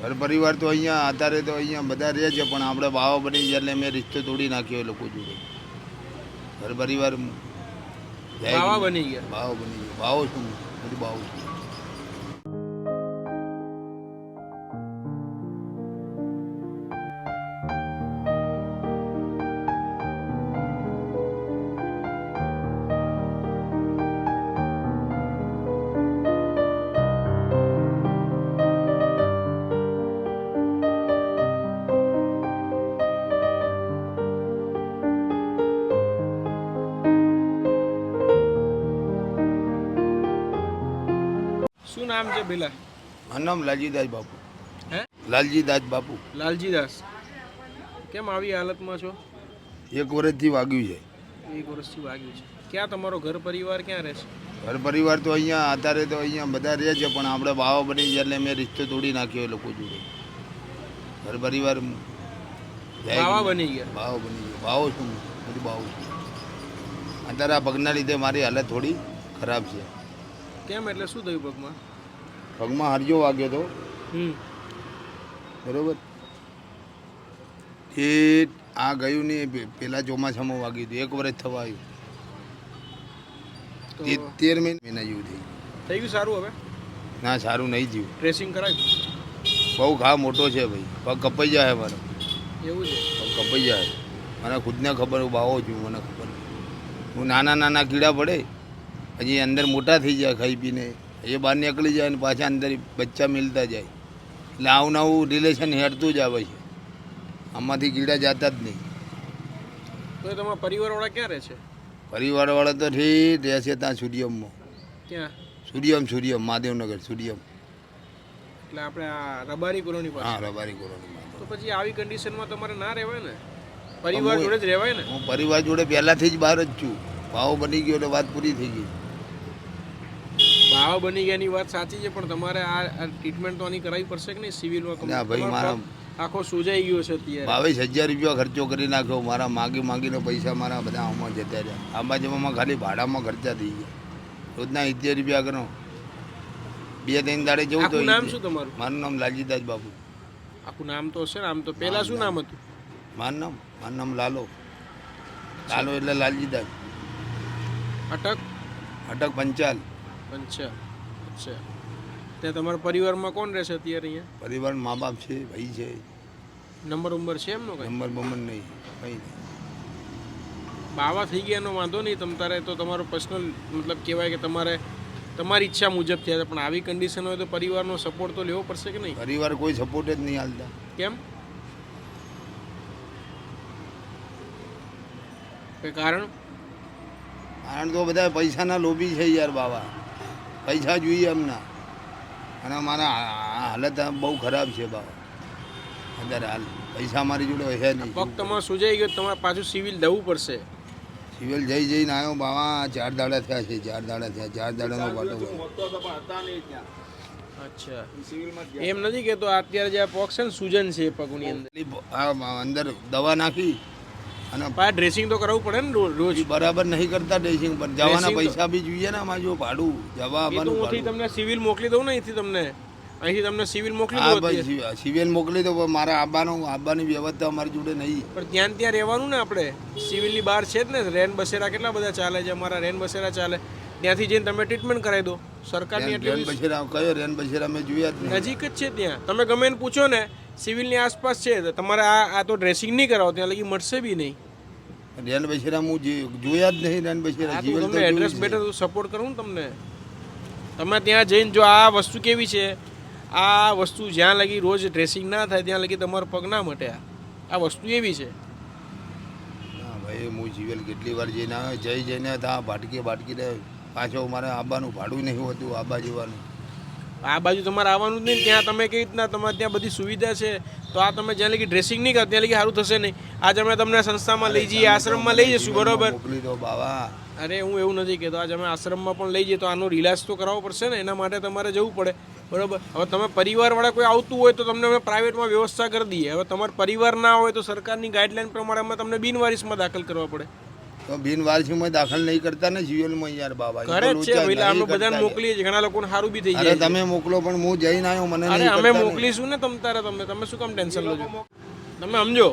ઘર પરિવાર તો અહીંયા અત્યારે તો અહીંયા બધા રહે છે પણ આપણે ભાવ બની ગયા એટલે મેં રિશ્તો તોડી નાખ્યો એ લોકો જોડે. ઘર પરિવાર બાવા બની ગયા? ભાવ બની ગયો. ભાવ શું બધું ભાવ શું નામ છે પેલા મારું નામ લાલજીદાસ બાપુ. હે? લાલજીદાસ બાપુ. લાલજીદાસ. કેમ આવી હાલતમાં છો? એક વર્ષથી વાગ્યું છે. એક વર્ષથી વાગ્યું છે. ક્યાં તમારો ઘર પરિવાર ક્યાં રહે છે? ઘર પરિવાર તો અહીંયા અત્યારે તો અહીંયા બધા રહે છે પણ આપણે બાવા બની ગયા એટલે મેં રિશ્તો તોડી નાખ્યો એ લોકો જોડે. ઘર પરિવાર બાવા બની ગયા? બાવો બની ગયો. બાવો શું બધું બાવો છું. અત્યારે આ પગના લીધે મારી હાલત થોડી ખરાબ છે. કેમ એટલે શું થયું પગમાં? પગમાં હરજો વાગ્યો હતો બરોબર? એ આ ગયું પે- પેલા ચોમાસામાં વાગ્યું હતું. એક વર્ષ થવા આવ્યું. તેર મહિના જેવું થઈ ગયું. થઈ ગયું સારું હવે? ના સારું નહીં થયું. ડ્રેસિંગ કરાવ્યું બહુ ઘા મોટો છે ભાઈ. પગ કપાઈ જાય મારો એવું છે? પગ કપાઈ જાય. મને ખુદને ખબર હું બાવો છું મને ખબર. હું નાના નાના કીડા પડે હજી અંદર મોટા થઈ જાય ખાઈ પીને. એ બહાર નીકળી જાય અને પાછા અંદર બચ્ચા મિલતા જાય. એટલે આવું નવું રિલેશન હેડતું જ આવે છે. આમાંથી કીડા જતા જ નહીં. તો તમારા પરિવારવાળા ક્યાં રહે છે? પરિવારવાળા તો ઠીક રહેશે ત્યાં સૂર્યમમાં. ક્યાં? સૂર્યમ સૂર્યમ મહાદેવનગર સૂર્યમ. એટલે આપણે આ રબારી કોલોની પાસે. હા રબારી કોલોની તો પછી આવી કન્ડિશનમાં તમારે ના રહેવાય ને? પરિવાર જોડે જ રહેવાય ને? હું પરિવાર જોડે પહેલાંથી જ બહાર જ છું. ભાવ બની ગયો એટલે વાત પૂરી થઈ ગઈ. બાવા બની ગયા ની વાત સાચી છે પણ તમારે આ ટ્રીટમેન્ટ તો આની કરાવી પડશે કે નહીં? સિવિલમાં ના ભાઈ, મારા- આખો સુજાઈ ગયો છે અત્યારે. બાવીસ હજાર રૂપિયા ખર્ચો કરી નાખ્યો મારા માગી માગીને પૈસા મારા બધા આમાં જતા રહ્યા. આંબા જવામાં ખાલી ભાડામાં ખર્ચા થઈ ગયા. રોજના ઇત્યાર રૂપિયા કરો. બે ત્રણ દાડે જવું તો નામ શું તમારું? મારું નામ લાલજીદાસ બાબુ આખું નામ તો હશે ને આમ તો પહેલા શું નામ હતું? મારું નામ? મારું નામ લાલો. લાલો એટલે લાલજીદાસ. અટક? અટક પંચાલ. અચ્છા અચ્છા ત્યાં તમારા પરિવારમાં કોણ રહેશે અત્યારે અહીંયા? પરિવાર મા બાપ છે ભાઈ છે. નંબર ઉંબર છે એમનો કઈ? નંબર બંબર નહીં કંઈ બાવા થઈ ગયા એનો વાંધો નહીં તમ તારે તો તમારો પર્સનલ મતલબ કહેવાય કે તમારે તમારી ઈચ્છા મુજબ થયા પણ આવી કન્ડિશન હોય તો પરિવારનો સપોર્ટ તો લેવો પડશે કે નહીં? પરિવાર કોઈ સપોર્ટ જ નહીં હાલતા. કેમ? કે કારણ? કારણ તો બધા પૈસાના લોભી છે યાર બાબા પૈસા જોઈએ એમના અને મારા હાલત બહુ ખરાબ છે બાબા અત્યારે હાલ પૈસા મારી જોડે છે નહીં. પગ સુજાઈ ગયો તમારે પાછું સિવિલ દેવું પડશે. સિવિલ જઈ જઈને આવ્યો બાવા ચાર દાડા થયા છે ચાર દાડા થયા ચાર દાડાનો પાટો અચ્છા. એમ નથી કહેતો તો અત્યારે જે આ પગ છે ને સૂજન છે પગની અંદર. અંદર દવા નાખી અને પાછા ડ્રેસિંગ તો કરાવવું પડે ને રોજ બરાબર નહીં કરતા ડ્રેસિંગ પર જવાના પૈસા બી જોઈએ ને આમાં જો ભાડું જવા આવવાનું હું તમને સિવિલ મોકલી દઉં ને અહીંથી તમને. અહીંથી તમને સિવિલ મોકલી દઉં ભાઈ સિવિલ મોકલી દો પણ મારા આવવાનું આવવાની વ્યવસ્થા અમારી જોડે નહીં. પણ ત્યાં ત્યાં રહેવાનું ને આપણે. સિવિલની બહાર છે જ ને રેન બસેરા કેટલા બધા ચાલે છે અમારા રેન બસેરા ચાલે. ત્યાંથી જઈને તમે ટ્રીટમેન્ટ કરાવી દો. સરકારની રેન બસેરા કયો રેન બસેરા મેં જોયા નજીક જ છે ત્યાં. તમે ગમે પૂછો ને સિવિલની આસપાસ છે તો તમારે આ આ તો ડ્રેસિંગ નહીં કરાવો ત્યાં લગી મળશે બી નહીં. રેન બસેરા હું જોયા જ નહીં રેન તો જીવન તમને એડ્રેસ બેટર તો સપોર્ટ કરું તમને. તમે ત્યાં જઈને જો આ વસ્તુ કેવી છે આ વસ્તુ જ્યાં લગી રોજ ડ્રેસિંગ ના થાય ત્યાં લગી તમારો પગ ના મટે આ. વસ્તુ એવી છે. ભાઈ હું જીવેલ કેટલી વાર જઈને આવ્યો જઈ જઈને ત્યાં ભાટકી ભાટકીને પાછો મારે આબાનું ભાડું નહીં હોતું આબા જવાનું. આ બાજુ તમારે આવવાનું જ નહીં ત્યાં તમે કેવી રીતના તમારે ત્યાં બધી સુવિધા છે તો આ તમે જ્યાં લગી ડ્રેસિંગ નહીં કરો ત્યાં લગી સારું થશે નહીં. આજે અમે તમને સંસ્થામાં લઈ જઈએ આશ્રમમાં લઈ જઈશું બરોબર? મોકલી દો બાબા અરે હું એવું નથી કહેતો આજે અમે આશ્રમમાં પણ લઈ જઈએ તો આનો રિલાજ તો કરાવવો પડશે ને એના માટે તમારે જવું પડે બરોબર? હવે તમે પરિવારવાળા કોઈ આવતું હોય તો તમને અમે પ્રાઇવેટમાં વ્યવસ્થા કરી દઈએ. હવે તમારો પરિવાર ના હોય તો સરકારની ગાઈડલાઇન પ્રમાણે અમે તમને બિનવારીસમાં દાખલ કરવા પડે. તો બિનવારસીમાં દાખલ નહીં કરતા ને સિવિલમાં યાર બાબા કરે છે એટલે અમે બધાને. મોકલીએ છીએ ઘણા લોકોને સારું બી થઈ જાય. તમે મોકલો પણ હું જઈને આવ્યો મને અરે અમે મોકલીશું ને તમ તારે તમે તમે શું કામ ટેન્શન લો છો? તમે સમજો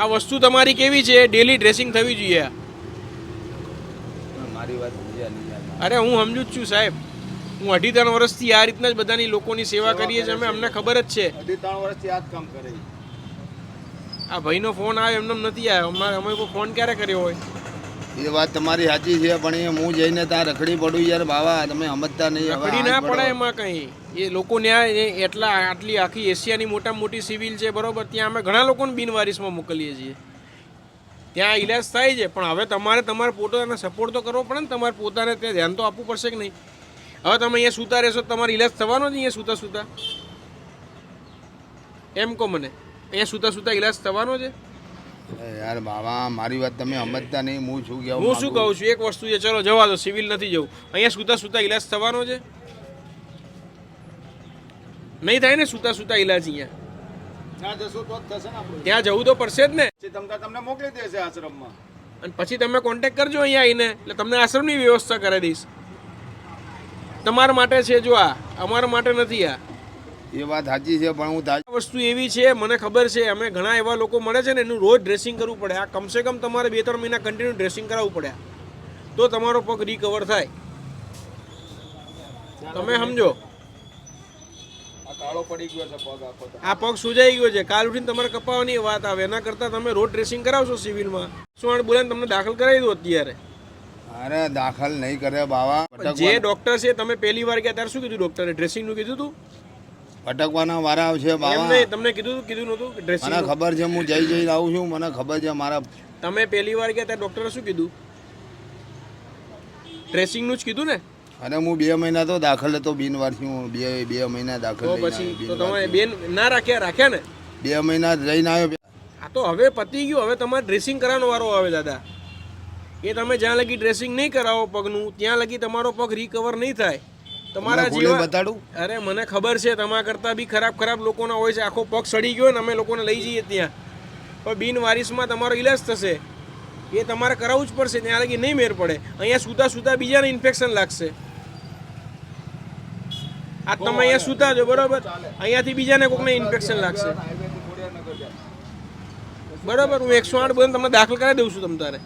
આ વસ્તુ તમારી કેવી છે? ડેલી ડ્રેસિંગ થવી જોઈએ મારી વાત. અરે હું સમજુ જ છું સાહેબ. હું અઢી ત્રણ વર્ષથી આ રીતના જ બધાની લોકોની સેવા કરીએ છીએ અમે અમને ખબર જ છે. અઢી ત્રણ વર્ષથી આ જ કામ કરે આ ભાઈનો ફોન આવ્યો એમને નથી આવ્યો. અમારે અમે કોઈ ફોન ક્યારે કર્યો હોય? એ વાત તમારી સાચી છે પણ એ હું જઈને ત્યાં રખડી પડું યાર બાવા તમે સમજતા નહીં. રખડી ના પડે એમાં કંઈ. એ લોકો ત્યાં એટલા આટલી આખી એશિયાની મોટા મોટી સિવિલ છે બરોબર ત્યાં અમે ઘણા લોકોને બિનવારીસમાં મોકલીએ છીએ. ત્યાં ઈલાજ થાય છે પણ હવે તમારે તમારે પોતાને સપોર્ટ તો કરવો પડે ને તમારે પોતાને ત્યાં ધ્યાન તો આપવું પડશે કે નહીં? હવે તમે અહીંયા સૂતા રહેશો તમારે ઈલાજ થવાનો જ અહીંયા સૂતા સૂતા એમ કહો મને. અહીંયા સૂતા સૂતા ઈલાજ થવાનો છે? યાર બાબા મારી વાત તમે સમજતા નહીં હું શું કહું હું શું કહું છું? એક વસ્તુ છે ચલો જવા દો સિવિલ નથી જવું. અહીંયા સુતા સુતા ઈલાજ થવાનો છે? નહીં થાય ને સુતા સુતા ઈલાજ અહીંયા? ત્યાં જશો તો જ થશે ને આપણું. ત્યાં જવું તો પડશે જ ને. તમને તમને મોકલી દેશે આશ્રમમાં. અને પછી તમે કોન્ટેક્ટ કરજો અહીંયા આવીને એટલે તમને આશ્રમની વ્યવસ્થા કરાવી દઈશ. તમારા માટે છે જો આ અમારા માટે નથી આ. એ વાત સાચી છે પણ હું તાજી વસ્તુ એવી છે મને ખબર છે અમે ઘણા એવા લોકો મળે છે ને એનું રોજ ડ્રેસિંગ કરવું પડે. આ કમસે કમ તમારે બે ત્રણ મહિના કન્ટિન્યુ ડ્રેસિંગ કરાવવું પડે. તો તમારો પગ રિકવર થાય. તમે સમજો. આ કાળો પડી ગયો છે પગ આખો આ પગ સુજાઈ ગયો છે. કાલ ઉઠીને તમારે કપાવવાની વાત આવે. એના કરતાં તમે રોડ ડ્રેસિંગ કરાવશો સિવિલમાં. શું આને બોલાવીને તમને દાખલ કરાવી દો અત્યારે? અરે દાખલ નહીં કરે બાબા જે ડોક્ટર છે તમે પહેલી વાર ગયા ત્યારે શું કીધું ડોક્ટરે ડ્રેસિંગનું કીધું હતું ભટકવાના વારા આવશે બાવા. તમને કીધું કીધું નહોતું મને ખબર છે હું જઈ જઈને આવું છું મને ખબર છે મારા તમે પહેલી વાર ગયા ત્યાં ડોક્ટરે શું કીધું? ડ્રેસિંગનું જ કીધું ને? અને હું બે મહિના તો દાખલ હતો બિનવારથી હું બે બે મહિના દાખલ પછી તો તમે બેન ના રાખ્યા રાખ્યા ને? બે મહિના રહીને આવ્યો. આ તો હવે પતી ગયું હવે તમારે ડ્રેસિંગ કરવાનો વારો આવે દાદા. એ તમે જ્યાં લગી ડ્રેસિંગ નહીં કરાવો પગનું ત્યાં લગી તમારો પગ રિકવર નહીં થાય. તમારા જીવન બતાડું? અરે મને ખબર છે તમારા કરતાં બી ખરાબ ખરાબ લોકોના હોય છે. આખો પગ સડી ગયો ને અમે લોકોને લઈ જઈએ ત્યાં. પણ બિનવારિસમાં તમારો ઈલાજ થશે. એ તમારે કરાવવું જ પડશે ત્યાં લગી નહીં મેર પડે. અહીંયા સૂતા સૂતા બીજાને ઇન્ફેક્શન લાગશે. આ તમે અહીંયા સૂતા છો બરોબર? અહીંયાથી બીજાને કોકને ઇન્ફેક્શન લાગશે. બરોબર હું એકસો આઠ બધું તમને દાખલ કરાવી દઉં છું તમ તારે.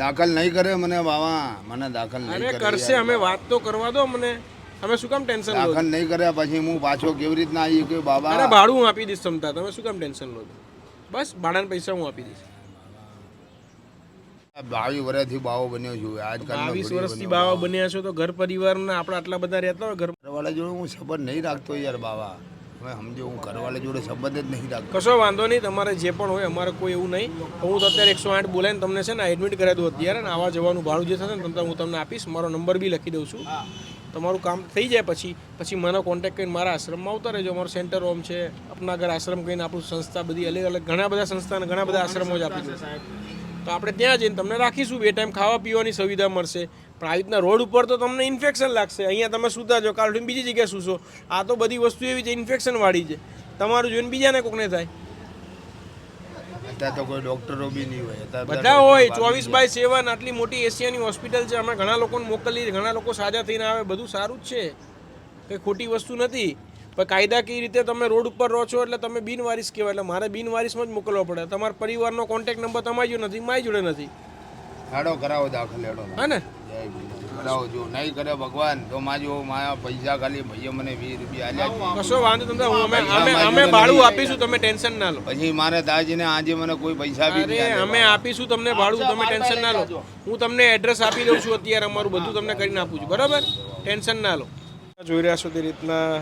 દાખલ નહીં કરે મને બાવા. મને દાખલ નહીં કરે કરશે અમે વાત તો કરવા દો મને તમે શું કામ ટેન્શન લો દાખલ નહીં કર્યા પછી હું પાછો કેવી રીતના આવી કે અરે ભાડું હું આપી દઈશ તમતા તમે શું કામ ટેન્શન લો બસ ભાડાના પૈસા હું આપી દઈશ. બાવીસ વર્ષથી બાવો બન્યો છું. આજકાલ બાવીસ વર્ષથી બાવા બન્યા છો તો ઘર પરિવારના આપણે આટલા બધા રહેતા હોય ઘર ઘરવાળા જોડે હું સંબંધ નહીં રાખતો યાર બાબા હવે સમજો હું ઘરવાળા જોડે સંબંધ જ નહીં રાખતો. કશો વાંધો નહીં તમારે જે પણ હોય અમારે કોઈ એવું નહીં. હું તો અત્યારે એકસો આઠ બોલાવીને તમને છે ને એડમિટ કરાવી દઉં અત્યારે ને આવા જવાનું ભાડું જે થશે ને તમને હું તમને આપીશ. મારો નંબર બી લખી દઉં છું. તમારું કામ થઈ જાય પછી પછી મને કોન્ટેક્ટ કરીને મારા આશ્રમમાં આવતા રહેજો. અમારો સેન્ટર હોમ છે અપનાગર આશ્રમ કહીને આપણું સંસ્થા બધી અલગ અલગ, ઘણા બધા સંસ્થાને ઘણા બધા આશ્રમો જ આપી તો આપણે ત્યાં જઈને તમને રાખીશું, બે ટાઈમ ખાવા પીવાની સુવિધા મળશે. પણ આવી રીતના રોડ ઉપર તો તમને ઇન્ફેક્શન લાગશે. અહીંયા તમે સૂતા જો કાલ બીજી જગ્યાએ સૂશો. આ તો બધી વસ્તુ એવી છે ઇન્ફેક્શન વાળી છે. તમારું જોઈને બીજાને કોકને થાય. અત્યારે તો કોઈ ડોક્ટરો બી નહીં હોય. બધા હોય ચોવીસ બાય સેવન આટલી મોટી એશિયાની હોસ્પિટલ છે. અમે ઘણા લોકોને મોકલી ઘણા લોકો સાજા થઈને આવે બધું સારું જ છે. કંઈ ખોટી વસ્તુ નથી. પણ કાયદાકીય રીતે તમે રોડ ઉપર રહો છો એટલે તમે બિનવારિસ કહેવાય. એટલે મારે બિનવારિસમાં જ મોકલવો પડે. તમારા પરિવારનો કોન્ટેક્ટ નંબર તમારી જોડે નથી મારી જોડે નથી. હાડો કરાવો દાખલ હેડો. હા ને. કરાવો જો નહીં કરે ભગવાન તો માજો મારા પૈસા ખાલી ભાઈએ મને વીસ રૂપિયા આલ્યા કશો વાંધો તમને અમે અમે અમે ભાડું આપીશું તમે ટેન્શન ના લો. પછી મારે દાજીને આજે મને કોઈ પૈસા બી અમે આપીશું તમને ભાડું તમે ટેન્શન ના લો. હું તમને એડ્રેસ આપી દઉં છું અત્યારે અમારું બધું તમને કરીને આપું છું બરાબર? ટેન્શન ના લો. જોઈ રહ્યા છો તે રીતના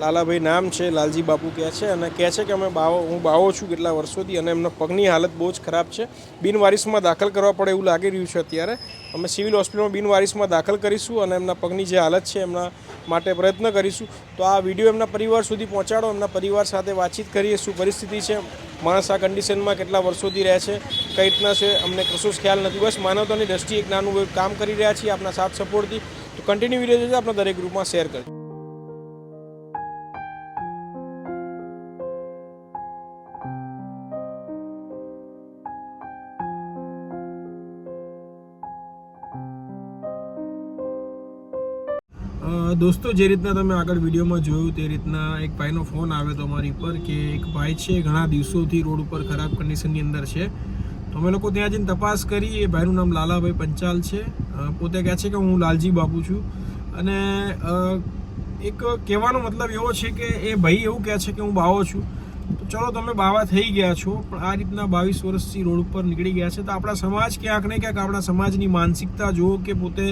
લાલાભાઈ નામ છે, લાલજી બાપુ કહે છે અને કહે છે કે અમે બાવો, હું બાવો છું કેટલા વર્ષોથી અને એમના પગની હાલત બહુ જ ખરાબ છે. બિનવારિસમાં દાખલ કરવા પડે એવું લાગી રહ્યું છે અત્યારે. અમે સિવિલ હોસ્પિટલમાં બિનવારિસમાં દાખલ કરીશું અને એમના પગની જે હાલત છે એમના માટે પ્રયત્ન કરીશું. તો આ વીડિયો એમના પરિવાર સુધી પહોંચાડો, એમના પરિવાર સાથે વાતચીત કરીએ શું પરિસ્થિતિ છે, માણસ આ કન્ડિશનમાં કેટલા વર્ષોથી રહે છે, કઈ રીતના છે, અમને કશો જ ખ્યાલ નથી. બસ માનવતાની દ્રષ્ટિએ એક નાનું કામ કરી રહ્યા છીએ આપના સાથ સપોર્ટથી. તો કન્ટિન્યુ વીડિયો જોજો આપણે દરેક ગ્રુપમાં શેર કરજો. દોસ્તો, જે રીતના તમે આગળ વિડીયોમાં જોયું તે રીતના એક ભાઈનો ફોન આવ્યો હતો અમારી પર કે એક ભાઈ છે, ઘણા દિવસોથી રોડ ઉપર ખરાબ કન્ડિશનની અંદર છે. તો અમે લોકો ત્યાં જઈને તપાસ કરી. એ ભાઈનું નામ લાલાભાઈ પંચાલ છે. પોતે કહે છે કે હું લાલજી બાપુ છું. અને એક કહેવાનો મતલબ એવો છે કે એ ભાઈ એવું કહે છે કે હું બાવો છું. ચલો, તમે બાવા થઈ ગયા છો, પણ આ રીતના બાવીસ વર્ષથી રોડ ઉપર નીકળી ગયા છે, તો આપણા સમાજ ક્યાંક ને ક્યાંક આપણા સમાજની માનસિકતા જુઓ કે પોતે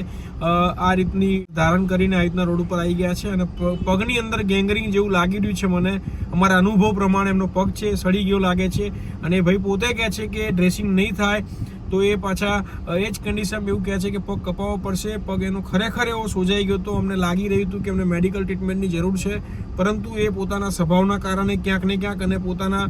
આ રીતની ધારણ કરીને આ રીતના રોડ ઉપર આવી ગયા છે અને પગની અંદર ગેંગરિંગ જેવું લાગી રહ્યું છે મને. અમારા અનુભવ પ્રમાણે એમનો પગ છે, સડી ગયો લાગે છે અને ભાઈ પોતે કહે છે કે ડ્રેસિંગ નહીં થાય, તો એ પાછા એ જ કન્ડિશન એવું કહે છે કે પગ કપાવવો પડશે, પગ એનો ખરેખર એવો સોજાઈ ગયો તો અમને લાગી રહ્યું હતું કે એમને મેડિકલ ટ્રીટમેન્ટની જરૂર છે. પરંતુ એ પોતાના સ્વભાવના કારણે ક્યાંક ને ક્યાંક અને પોતાના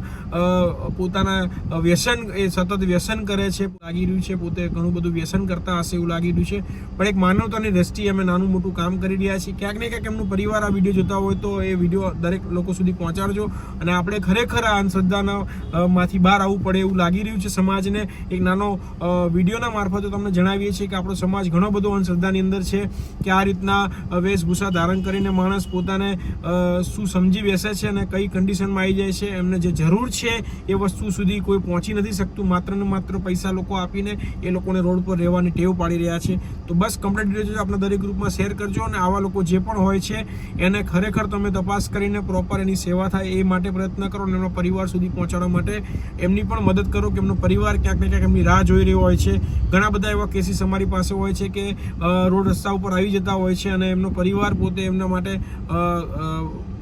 પોતાના વ્યસન, એ સતત વ્યસન કરે છે, લાગી રહ્યું છે, પોતે ઘણું બધું વ્યસન કરતા હશે એવું લાગી રહ્યું છે. પણ એક માનવતાની દ્રષ્ટિએ અમે નાનું મોટું કામ કરી રહ્યા છીએ. ક્યાંક ને ક્યાંક એમનું પરિવાર આ વીડિયો જોતા હોય તો એ વીડિયો દરેક લોકો સુધી પહોંચાડજો. અને આપણે ખરેખર આ અંધશ્રદ્ધાના માંથી બહાર આવવું પડે એવું લાગી રહ્યું છે સમાજને. એક નાનો વિડીયોના મારફતે તમને જણાવીએ છીએ કે આપણો સમાજ ઘણો બધો અંધશ્રદ્ધાની અંદર છે કે આ રીતના વેશભૂષા ધારણ કરીને માણસ પોતાને શું સમજી બેસે છે અને કઈ કન્ડિશનમાં આવી જાય છે, એમને જે જરૂર છે એ વસ્તુ સુધી કોઈ પહોંચી નથી શકતું. માત્ર ને માત્ર પૈસા લોકો આપીને એ લોકોને રોડ પર રહેવાની ટેવ પાડી રહ્યા છે. તો બસ કમ્પ્લેટ ડિટેલ્સ આપણા દરેક ગ્રુપમાં શેર કરજો અને આવા લોકો જે પણ હોય છે, એને ખરેખર તમે તપાસ કરીને પ્રોપર એની સેવા થાય એ માટે પ્રયત્ન કરો અને એમના પરિવાર સુધી પહોંચાડવા માટે એમની પણ મદદ કરો કે એમનો પરિવાર ક્યાંક ને ક્યાંક એમની રાહ જોઈ રહ્યો હોય છે. ઘણા બધા એવા કેસીસ અમારી પાસે હોય છે કે રોડ રસ્તા ઉપર આવી જતા હોય છે અને એમનો પરિવાર પોતે એમના માટે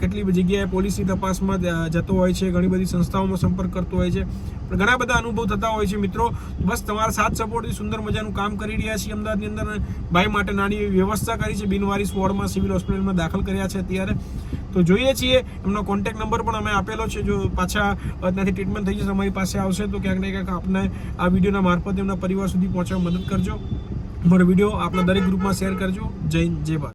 કેટલી જગ્યાએ પોલીસની તપાસમાં જતો હોય છે, ઘણી બધી સંસ્થાઓમાં સંપર્ક કરતો હોય છે. પણ ઘણા બધા અનુભવ થતા હોય છે, મિત્રો. બસ તમારા સાથ સપોર્ટથી સુંદર મજાનું કામ કરી રહ્યા છીએ અમદાવાદની અંદર ભાઈ માટે નાની એવી વ્યવસ્થા કરી છે. બિનવારીસ વોર્ડમાં, સિવિલ હોસ્પિટલમાં દાખલ કર્યા છે અત્યારે. તો જોઈએ છીએ, એમનો કોન્ટેક્ટ નંબર પણ અમે આપેલો છે. જો પાછા ત્યાંથી ટ્રીટમેન્ટ થઈ જશે, અમારી પાસે આવશે, તો ક્યાંક ને ક્યાંક આપને આ વિડીયોના મારફતે એમના પરિવાર સુધી પહોંચવા મદદ કરજો. મારો વીડિયો આપણા દરેક ગ્રુપમાં શેર કરજો. જય જય ભારત.